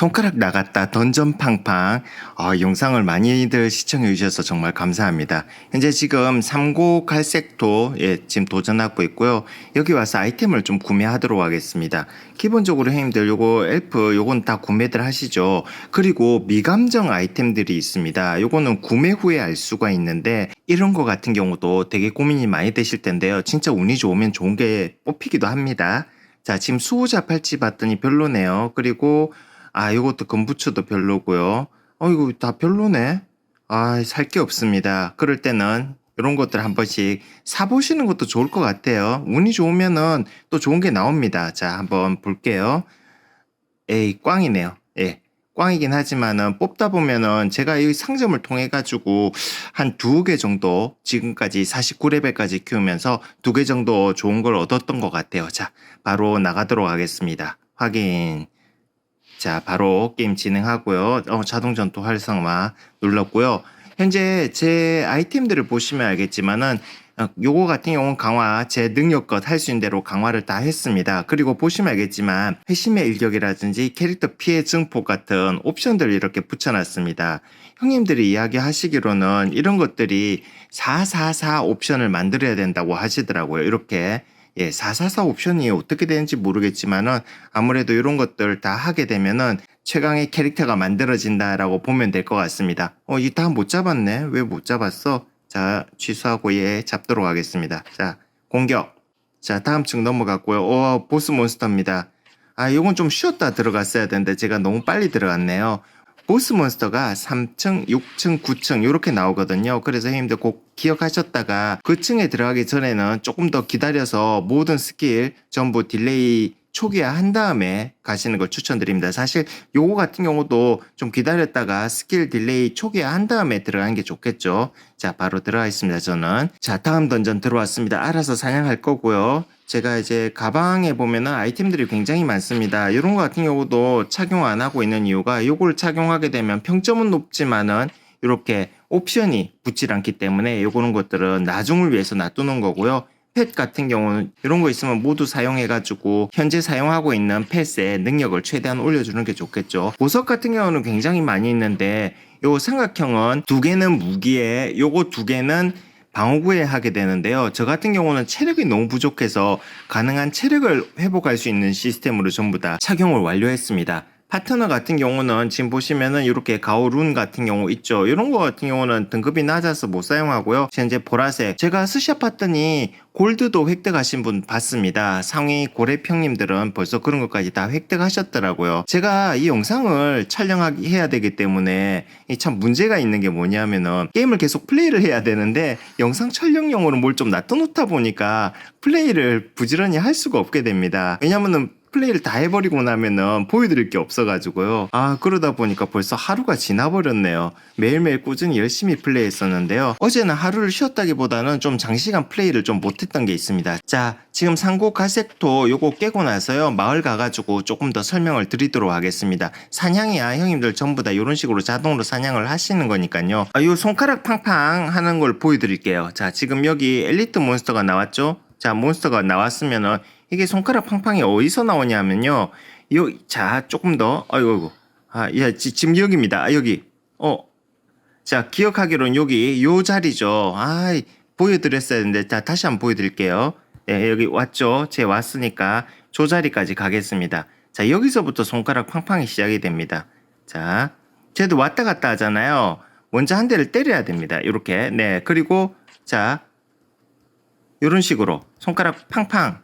손가락 나갔다 던전 팡팡 아, 영상을 많이들 시청해 주셔서 정말 감사합니다. 현재 지금 삼고 갈색도 예, 지금 도전하고 있고요. 여기 와서 아이템을 좀 구매하도록 하겠습니다. 기본적으로 형님들 요거 엘프 요건 다 구매들 하시죠. 그리고 미감정 아이템들이 있습니다. 요거는 구매 후에 알 수가 있는데 이런 거 같은 경우도 되게 고민이 많이 되실 텐데요. 진짜 운이 좋으면 좋은 게 뽑히기도 합니다. 자, 지금 수호자 팔찌 봤더니 별로네요. 그리고 아, 요것도 금부츠도 별로고요. 어, 이거 다 별로네. 아, 살 게 없습니다. 그럴 때는 이런 것들 한 번씩 사보시는 것도 좋을 것 같아요. 운이 좋으면은 또 좋은 게 나옵니다. 자, 한번 볼게요. 에이, 꽝이네요. 예. 꽝이긴 하지만은 뽑다 보면은 제가 이 상점을 통해 가지고 한 두 개 정도 지금까지 49레벨까지 키우면서 두 개 정도 좋은 걸 얻었던 것 같아요. 자, 바로 나가도록 하겠습니다. 확인. 자, 바로 게임 진행하고요. 어, 자동 전투 활성화 눌렀고요. 현재 제 아이템들을 보시면 알겠지만은 어, 요거 같은 경우는 강화 제 능력껏 할 수 있는 대로 강화를 다 했습니다. 그리고 보시면 알겠지만 회심의 일격이라든지 캐릭터 피해 증폭 같은 옵션들을 이렇게 붙여놨습니다. 형님들이 이야기하시기로는 이런 것들이 444 옵션을 만들어야 된다고 하시더라고요. 이렇게 예, 444 옵션이 어떻게 되는지 모르겠지만은 아무래도 이런 것들 다 하게 되면은 최강의 캐릭터가 만들어진다라고 보면 될 것 같습니다. 어, 이 다 못 잡았네. 왜 못 잡았어? 자, 취소하고 얘 잡도록 하겠습니다. 자, 공격. 자, 다음 층 넘어갔고요. 오, 보스 몬스터입니다. 아, 요건 좀 쉬었다 들어갔어야 되는데 제가 너무 빨리 들어갔네요. 보스 몬스터가 3층, 6층, 9층 이렇게 나오거든요. 그래서 형님들 꼭 기억하셨다가 그 층에 들어가기 전에는 조금 더 기다려서 모든 스킬 전부 딜레이 초기화 한 다음에 가시는 걸 추천드립니다. 사실 요거 같은 경우도 좀 기다렸다가 스킬 딜레이 초기화 한 다음에 들어가는 게 좋겠죠. 자, 바로 들어가 있습니다. 저는. 자, 다음 던전 들어왔습니다. 알아서 사냥할 거고요. 제가 이제 가방에 보면은 아이템들이 굉장히 많습니다. 이런 거 같은 경우도 착용 안 하고 있는 이유가 요걸 착용하게 되면 평점은 높지만은 이렇게 옵션이 붙질 않기 때문에 요거는 것들은 나중을 위해서 놔두는 거고요. 펫 같은 경우는 이런 거 있으면 모두 사용해가지고 현재 사용하고 있는 펫의 능력을 최대한 올려주는 게 좋겠죠. 보석 같은 경우는 굉장히 많이 있는데 요 삼각형은 두 개는 무기에 요거 두 개는 방어구에 하게 되는데요. 저 같은 경우는 체력이 너무 부족해서 가능한 체력을 회복할 수 있는 시스템으로 전부 다 착용을 완료했습니다. 파트너 같은 경우는 지금 보시면은 이렇게 가오룬 같은 경우 있죠. 이런 거 같은 경우는 등급이 낮아서 못 사용하고요. 현재 보라색. 제가 스샷 봤더니 골드도 획득하신 분 봤습니다. 상위 고래평님들은 벌써 그런 것까지 다 획득하셨더라고요. 제가 이 영상을 촬영하기 해야 되기 때문에 이참 문제가 있는 게 뭐냐면은 게임을 계속 플레이를 해야 되는데 영상 촬영용으로 뭘 좀 놔둬놓다 보니까 플레이를 부지런히 할 수가 없게 됩니다. 왜냐면은 플레이를 다 해버리고 나면은 보여드릴 게 없어가지고요. 아, 그러다 보니까 벌써 하루가 지나버렸네요. 매일매일 꾸준히 열심히 플레이했었는데요. 어제는 하루를 쉬었다기보다는 좀 장시간 플레이를 좀 못했던 게 있습니다. 자, 지금 상고 가색도 요거 깨고 나서요. 마을 가가지고 조금 더 설명을 드리도록 하겠습니다. 사냥이야, 형님들 전부 다 이런 식으로 자동으로 사냥을 하시는 거니까요. 아, 요 손가락 팡팡 하는 걸 보여드릴게요. 자, 지금 여기 엘리트 몬스터가 나왔죠? 자, 몬스터가 나왔으면은 이게 손가락 팡팡이 어디서 나오냐면요. 요, 자, 조금 더, 아이고, 아이고. 아, 야, 지, 지금 여기입니다. 아, 여기. 어. 자, 기억하기로는 여기, 요 자리죠. 아 보여드렸어야 했는데, 자, 다시 한번 보여드릴게요. 네, 여기 왔죠. 제 왔으니까, 저 자리까지 가겠습니다. 자, 여기서부터 손가락 팡팡이 시작이 됩니다. 자, 쟤도 왔다 갔다 하잖아요. 먼저 한 대를 때려야 됩니다. 이렇게. 네, 그리고, 자, 요런 식으로, 손가락 팡팡.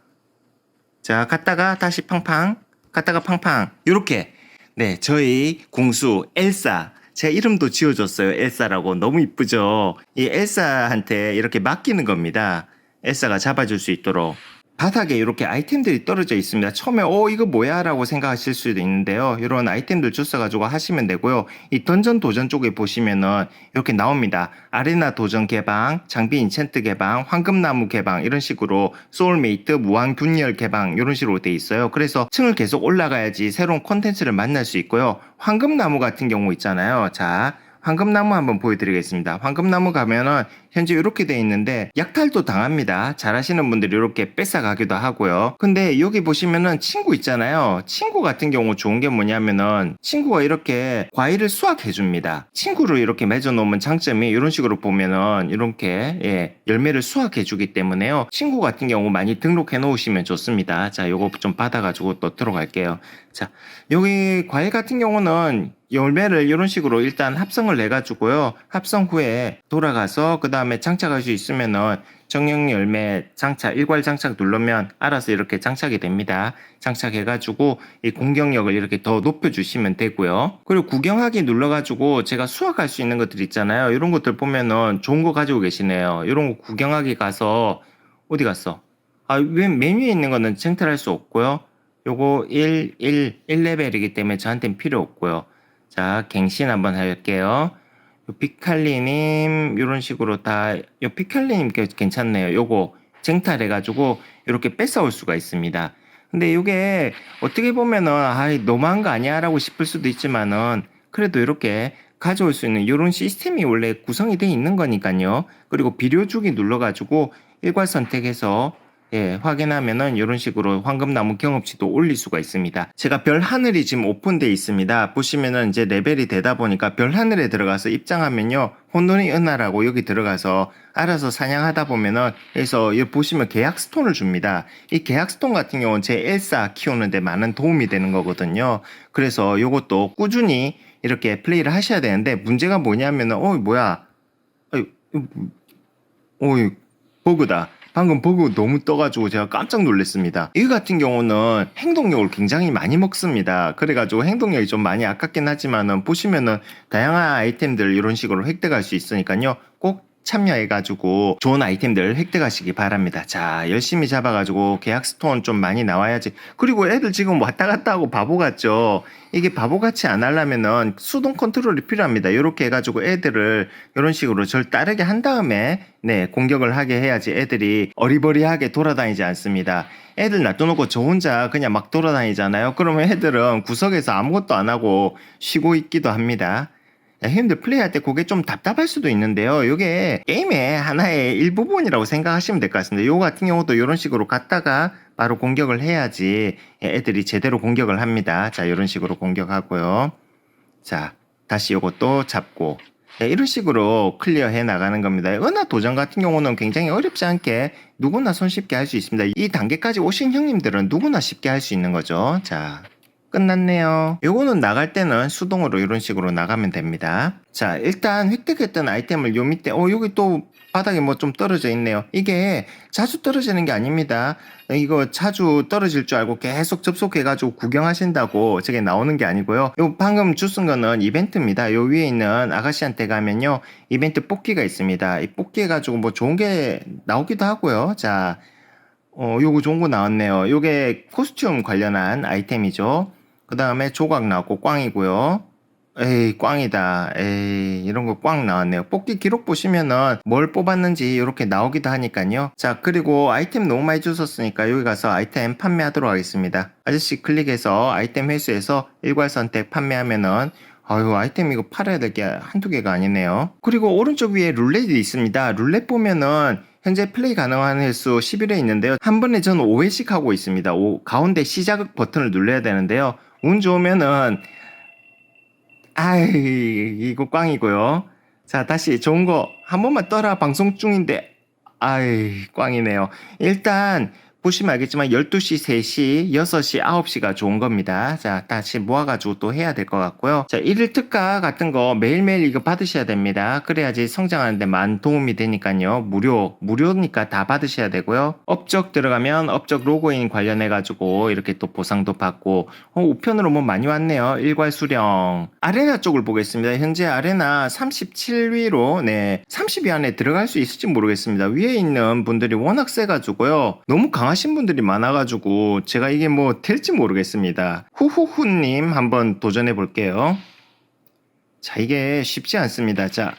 자, 갔다가 다시 팡팡, 갔다가 팡팡. 요렇게. 네, 저희 궁수 엘사. 제 이름도 지어줬어요. 엘사라고. 너무 이쁘죠? 이 엘사한테 이렇게 맡기는 겁니다. 엘사가 잡아줄 수 있도록. 바닥에 이렇게 아이템들이 떨어져 있습니다. 처음에 어 이거 뭐야 라고 생각하실 수도 있는데요. 이런 아이템들 주워가지고 하시면 되고요. 이 던전 도전 쪽에 보시면은 이렇게 나옵니다. 아레나 도전 개방, 장비 인챈트 개방, 황금나무 개방 이런 식으로 소울메이트, 무한균열 개방 이런 식으로 돼 있어요. 그래서 층을 계속 올라가야지 새로운 콘텐츠를 만날 수 있고요. 황금나무 같은 경우 있잖아요. 자 황금나무 한번 보여드리겠습니다. 황금나무 가면은 현재 이렇게 돼 있는데 약탈도 당합니다. 잘하시는 분들이 이렇게 뺏어가기도 하고요. 근데 여기 보시면은 친구 있잖아요. 친구 같은 경우 좋은 게 뭐냐면은 친구가 이렇게 과일을 수확해 줍니다. 친구를 이렇게 맺어 놓으면 장점이 이런 식으로 보면은 이렇게 예, 열매를 수확해 주기 때문에요. 친구 같은 경우 많이 등록해 놓으시면 좋습니다. 자, 요거 좀 받아가지고 또 들어갈게요. 자, 여기 과일 같은 경우는 열매를 이런 식으로 일단 합성을 해가지고요. 합성 후에 돌아가서 그 다음에 장착할 수 있으면은 정령 열매 장착, 일괄 장착 누르면 알아서 이렇게 장착이 됩니다. 장착해가지고 이 공격력을 이렇게 더 높여주시면 되고요. 그리고 구경하기 눌러가지고 제가 수확할 수 있는 것들 있잖아요. 이런 것들 보면은 좋은 거 가지고 계시네요. 이런 거 구경하기 가서 어디 갔어? 아, 왜 메뉴에 있는 거는 쟁탈할 수 없고요. 요거 1, 1, 1레벨이기 때문에 저한테는 필요 없고요. 자, 갱신 한번 할게요. 요 피칼리님, 요런 식으로 다, 요 피칼리님 게 괜찮네요. 요거 쟁탈해가지고 이렇게 뺏어올 수가 있습니다. 근데 요게 어떻게 보면은, 아이, 너무한 거 아니야? 라고 싶을 수도 있지만은, 그래도 이렇게 가져올 수 있는 이런 시스템이 원래 구성이 되어 있는 거니까요. 그리고 비료 주기 눌러가지고 일괄 선택해서 예, 확인하면은 이런 식으로 황금나무 경험치도 올릴 수가 있습니다. 제가 별 하늘이 지금 오픈되어 있습니다. 보시면은 이제 레벨이 되다 보니까 별 하늘에 들어가서 입장하면요. 혼돈의 은하라고 여기 들어가서 알아서 사냥하다 보면은 여기서 여기 보시면 계약 스톤을 줍니다. 이 계약 스톤 같은 경우는 제 엘사 키우는데 많은 도움이 되는 거거든요. 그래서 이것도 꾸준히 이렇게 플레이를 하셔야 되는데 문제가 뭐냐면은 어 뭐야 어이 어이 버그다. 방금 버그 너무 떠가지고 제가 깜짝 놀랐습니다. 이 같은 경우는 행동력을 굉장히 많이 먹습니다. 그래가지고 행동력이 좀 많이 아깝긴 하지만은 보시면은 다양한 아이템들 이런 식으로 획득할 수 있으니까요. 꼭 참여해가지고 좋은 아이템들 획득하시기 바랍니다. 자, 열심히 잡아가지고 계약 스톤 좀 많이 나와야지. 그리고 애들 지금 왔다 갔다 하고 바보 같죠? 이게 바보같이 안 하려면은 수동 컨트롤이 필요합니다. 이렇게 해가지고 애들을 이런 식으로 절 따르게 한 다음에 네, 공격을 하게 해야지 애들이 어리버리하게 돌아다니지 않습니다. 애들 놔둬놓고 저 혼자 그냥 막 돌아다니잖아요. 그러면 애들은 구석에서 아무것도 안 하고 쉬고 있기도 합니다. 야, 형님들 플레이할 때 그게 좀 답답할 수도 있는데요. 이게 게임의 하나의 일부분이라고 생각하시면 될 것 같습니다. 요 같은 경우도 이런 식으로 갔다가 바로 공격을 해야지 애들이 제대로 공격을 합니다. 자, 이런 식으로 공격하고요. 자, 다시 요것도 잡고. 네, 이런 식으로 클리어 해 나가는 겁니다. 은하 도전 같은 경우는 굉장히 어렵지 않게 누구나 손쉽게 할 수 있습니다. 이 단계까지 오신 형님들은 누구나 쉽게 할 수 있는 거죠. 자, 끝났네요. 요거는 나갈 때는 수동으로 이런 식으로 나가면 됩니다. 자, 일단 획득했던 아이템을 요 밑에, 어, 여기 또 바닥에 뭐 좀 떨어져 있네요. 이게 자주 떨어지는 게 아닙니다. 이거 자주 떨어질 줄 알고 계속 접속해가지고 구경하신다고 저게 나오는 게 아니고요. 요 방금 주쓴 거는 이벤트입니다. 요 위에 있는 아가씨한테 가면요. 이벤트 뽑기가 있습니다. 이 뽑기 해가지고 뭐 좋은 게 나오기도 하고요. 자, 어, 요거 좋은 거 나왔네요. 요게 코스튬 관련한 아이템이죠. 그 다음에 조각 나왔고 꽝이고요. 에이 꽝이다. 에이 이런 거 꽝 나왔네요. 뽑기 기록 보시면은 뭘 뽑았는지 이렇게 나오기도 하니까요. 자 그리고 아이템 너무 많이 주셨으니까 여기 가서 아이템 판매하도록 하겠습니다. 아저씨 클릭해서 아이템 회수해서 일괄 선택 판매하면은 아유 아이템 이거 팔아야 될 게 한두 개가 아니네요. 그리고 오른쪽 위에 룰렛이 있습니다. 룰렛 보면은 현재 플레이 가능한 횟수 11회 있는데요. 한 번에 저는 5회씩 하고 있습니다. 오, 가운데 시작 버튼을 눌러야 되는데요. 운 좋으면은 아이 이거 꽝이고요. 자 다시 좋은 거 한 번만 떠라 방송 중인데 아이 꽝이네요. 일단 보시면 알겠지만 12시, 3시, 6시, 9시가 좋은 겁니다. 자, 다시 모아가지고 또 해야 될 것 같고요. 자, 일일 특가 같은 거 매일매일 이거 받으셔야 됩니다. 그래야지 성장하는데 많은 도움이 되니까요. 무료, 무료니까 다 받으셔야 되고요. 업적 들어가면 업적 로그인 관련해가지고 이렇게 또 보상도 받고, 어, 우편으로 뭐 많이 왔네요. 일괄 수령. 아레나 쪽을 보겠습니다. 현재 아레나 37위로, 네, 30위 안에 들어갈 수 있을지 모르겠습니다. 위에 있는 분들이 워낙 세가지고요. 너무 강하 신 분들이 많아가지고 제가 이게 뭐 될지 모르겠습니다. 후후후님 한번 도전해 볼게요. 자 이게 쉽지 않습니다. 자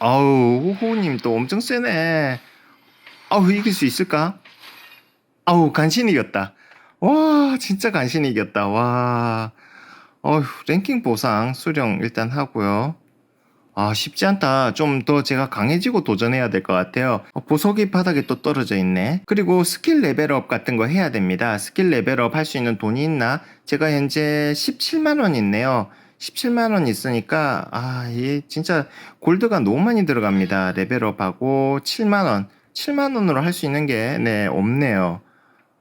아우 후후님 또 엄청 세네. 아우 이길 수 있을까? 아우 간신히 이겼다. 와 진짜 간신히 이겼다. 와 어휴 랭킹 보상 수령 일단 하고요. 아, 쉽지 않다. 좀 더 제가 강해지고 도전해야 될 것 같아요. 어, 보석이 바닥에 또 떨어져 있네. 그리고 스킬 레벨업 같은 거 해야 됩니다. 스킬 레벨업 할 수 있는 돈이 있나? 제가 현재 17만원 있네요. 17만원 있으니까, 아, 이 진짜 골드가 너무 많이 들어갑니다. 레벨업하고 7만원. 7만원으로 할 수 있는 게, 네, 없네요.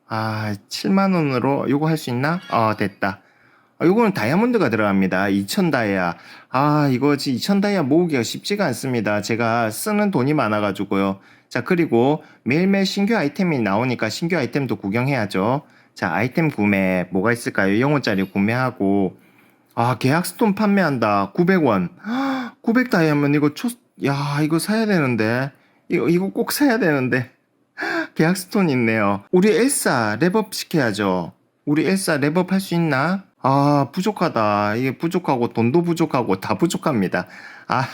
아, 7만원으로 이거 할 수 있나? 아, 됐다. 아, 요거는 다이아몬드가 들어갑니다. 2000 다이아. 아, 이거 지2000 다이아 모으기가 쉽지가 않습니다. 제가 쓰는 돈이 많아가지고요. 자, 그리고 매일매일 신규 아이템이 나오니까 신규 아이템도 구경해야죠. 자, 아이템 구매, 뭐가 있을까요? 영어짜리 구매하고, 아, 계약 스톤 판매한다. 900원. 900 다이아몬드 이거 초, 야, 이거 사야 되는데. 이거, 이거 꼭 사야 되는데. 계약 스톤 있네요. 우리 엘사 랩업 시켜야죠. 우리 엘사 랩업 할 수 있나? 아, 부족하다. 이게 부족하고 돈도 부족하고 다 부족합니다. 아.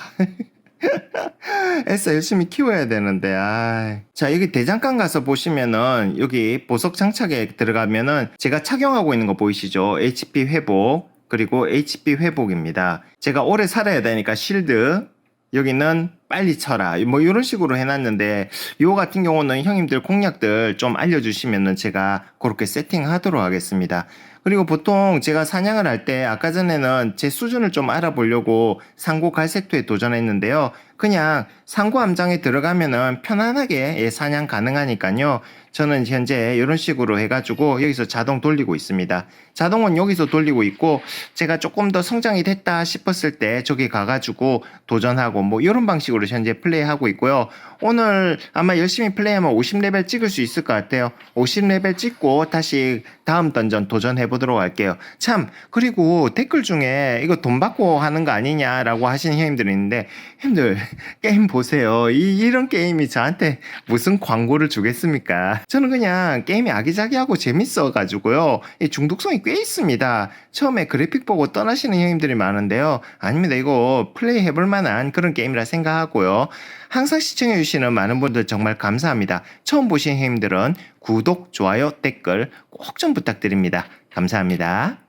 엘사 열심히 키워야 되는데, 아. 자, 여기 대장간 가서 보시면은, 여기 보석 장착에 들어가면은, 제가 착용하고 있는 거 보이시죠? HP 회복, 그리고 HP 회복입니다. 제가 오래 살아야 되니까 실드, 여기는 빨리 쳐라. 뭐 이런 식으로 해놨는데 요 같은 경우는 형님들 공략들 좀 알려주시면은 제가 그렇게 세팅하도록 하겠습니다. 그리고 보통 제가 사냥을 할 때 아까 전에는 제 수준을 좀 알아보려고 상고 갈색토에 도전했는데요. 그냥 상고 함장에 들어가면은 편안하게 예, 사냥 가능하니까요. 저는 현재 이런 식으로 해가지고 여기서 자동 돌리고 있습니다. 자동은 여기서 돌리고 있고 제가 조금 더 성장이 됐다 싶었을 때 저기 가가지고 도전하고 뭐 이런 방식으로 현재 플레이하고 있고요. 오늘 아마 열심히 플레이하면 50레벨 찍을 수 있을 것 같아요. 50레벨 찍고 다시 다음 던전 도전해 보도록 할게요. 참 그리고 댓글 중에 이거 돈 받고 하는 거 아니냐라고 하시는 형님들이 있는데 형님들 게임 보세요. 이, 이런 게임이 저한테 무슨 광고를 주겠습니까? 저는 그냥 게임이 아기자기하고 재밌어 가지고요. 이 중독성이 꽤 있습니다. 처음에 그래픽 보고 떠나시는 형님들이 많은데요. 아닙니다. 이거 플레이 해볼 만한 그런 게임이라 생각 하고요. 항상 시청해주시는 많은 분들 정말 감사합니다. 처음 보신 형님들은 구독, 좋아요, 댓글 꼭 좀 부탁드립니다. 감사합니다.